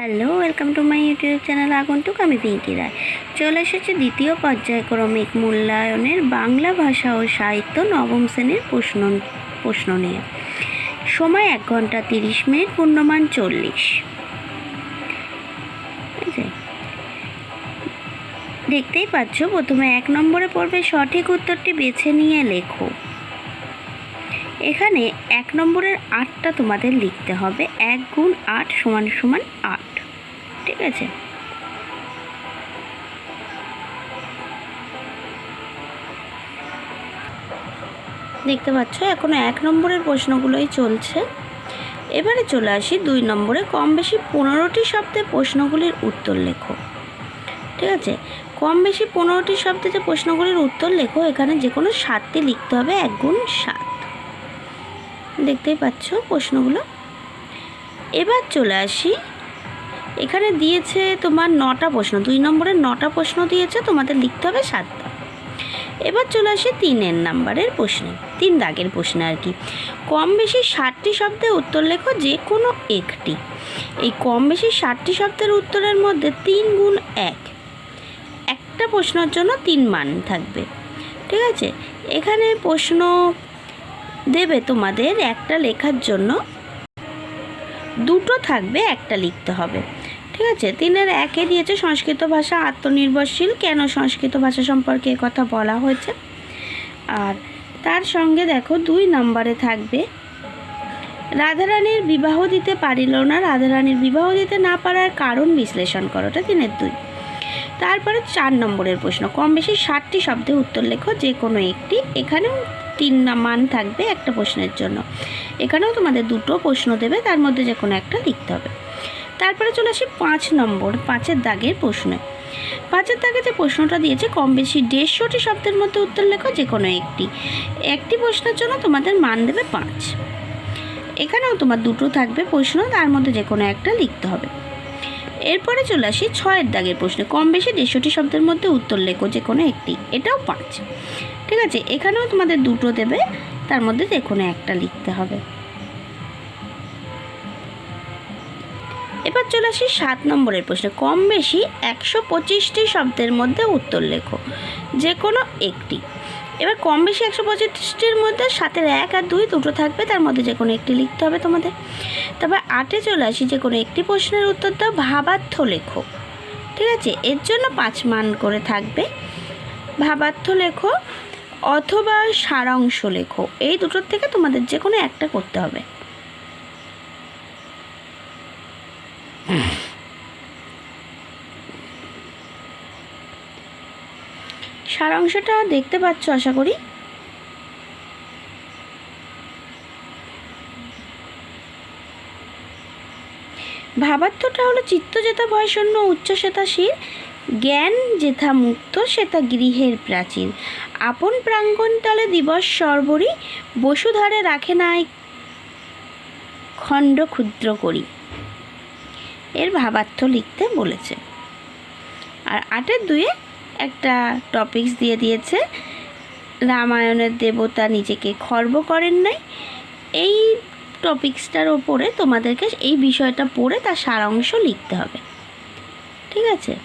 Hello welcome to my YouTube channel আগন্তুক আমি পিঙ্কি রায়। চলে এসেছে দ্বিতীয় পর্যায়ক্রমিক মূল্যায়নের বাংলা ভাষা ও সাহিত্য নবম শ্রেণির প্রশ্ন প্রশ্ন নিয়ে। সময় এক ঘণ্টা তিরিশ মিনিট, পূর্ণমান চল্লিশ? দেখতেই পাচ্ছ, প্রথমে এক নম্বরে পড়বে, সঠিক উত্তরটি বেছে নিয়ে লেখো। এখানে এক নম্বরের আটটা তোমাদের লিখতে হবে, এক গুণ আট সমান সমান আট। ঠিক আছে। দেখতে পাচ্ছ, এখনও এক নম্বরের প্রশ্নগুলোই চলছে। এবারে চলে আসি দুই নম্বরে। কম বেশি পনেরোটি শব্দে প্রশ্নগুলির উত্তর লেখো। ঠিক আছে? কম বেশি পনেরোটি শব্দে যে প্রশ্নগুলির উত্তর লেখো, এখানে যে কোনো সাতটি লিখতে হবে, এক গুণ সাত। দেখতেই পাচ্ছ প্রশ্নগুলো? এবার চলে আসি এখানে দিয়েছে তোমার নটা প্রশ্ন, দুই নম্বরের নটা প্রশ্ন দিয়েছে, তোমাদের লিখতে হবে সাতটা। এবার চলে আসি তিনের নাম্বারের প্রশ্নে, তিন দাগের প্রশ্নে আর কি। কম বেশি ষাটটি শব্দে উত্তর লেখো যে কোনো একটি। এই কম বেশি ষাটটি শব্দের উত্তরের মধ্যে তিন গুণ এক। একটা প্রশ্নের জন্য তিন মান থাকবে, ঠিক আছে? এখানে প্রশ্ন দেবে তোমাদের একটা লেখার জন্য। দুটো থাকবে, একটা লিখতে হবে। ঠিক আছে? তিনের একে দিয়েছে সংস্কৃত ভাষা আত্মনির্ভরশীল। কেন সংস্কৃত ভাষা সম্পর্কে কথা বলা হয়েছে? আর তার সঙ্গে দেখো দুই নম্বরে থাকবে, রাধারানীর বিবাহ দিতে পারিল না। রাধারানীর বিবাহ দিতে না পারার কারণ বিশ্লেষণ করো ওটা তিনের দুই। তারপরে চার নম্বরের প্রশ্ন, কম বেশি ষাটটি শব্দে উত্তর লেখো, যে কোনো একটি। এখানেও তিন মান থাকবে একটা প্রশ্নের জন্য। এখানেও তোমাদের দুটো প্রশ্ন দেবে, তার মধ্যে যে কোনো একটা লিখতে হবে। তারপরে চলে আসি পাঁচ নম্বর, পাঁচের দাগের প্রশ্নে। পাঁচের দাগে যে প্রশ্নটা দিয়েছে, কম বেশি দেড়শোটি শব্দের মধ্যে উত্তর লেখো যে কোনো একটি। একটি প্রশ্নের জন্য তোমাদের মান দেবে পাঁচ। এখানেও তোমার দুটো থাকবে প্রশ্ন, তার মধ্যে যে কোনো একটা লিখতে হবে। এরপরে চলে আসি ছয়ের দাগের প্রশ্নে, কম বেশি দেড়শোটি শব্দের মধ্যে উত্তর লেখো যে কোনো একটি। এটাও পাঁচ। ঠিক আছে, এখানেও তোমাদের দুটো দেবে, তার মধ্যে যে কোনো একটা লিখতে হবে। এবার চলে আসি সাত নম্বরের প্রশ্নে। কম বেশি একশো পঁচিশটি শব্দের মধ্যে উত্তর লেখো, যে কোনো একটি। এবার কম বেশি একশো পঁচিশটির মধ্যে সাতের এক আর দুই দুটো থাকবে, তার মধ্যে যে কোনো একটি লিখতে হবে তোমাদের। তবে আটে চলে আসি, যে কোনো একটি প্রশ্নের উত্তর দাও, ভাবার্থ লেখো। ঠিক আছে? এর জন্য পাঁচ মান করে থাকবে। ভাবার্থ লেখো অথবা সারাংশ লেখো, এই দুটোর থেকে তোমাদের যে কোনো একটা করতে হবে। সারাংশটা দেখতে পাচ্ছ, আশা করি? ভাবার্থটা হলো চিত্ত যেথা ভয় শূন্য উচ্চ শ্বেতাশীর জ্ঞান যেথা মুক্ত সেটা গৃহের প্রাচীন। আপন প্রাঙ্গণ তলে দিবস সর্বরী, বসুধারে রাখে নাই খণ্ড ক্ষুদ্র করি। এর ভাবার্থ লিখতে বলেছে। আর আটের দুয়ে একটা টপিকস দিয়ে দিয়েছে, রামায়ণের দেবতা নিজেকে খর্ব করেন নাই। এই টপিক্সটার ওপরে তোমাদেরকে এই বিষয়টা পড়ে তার সারাংশ লিখতে হবে। ঠিক আছে?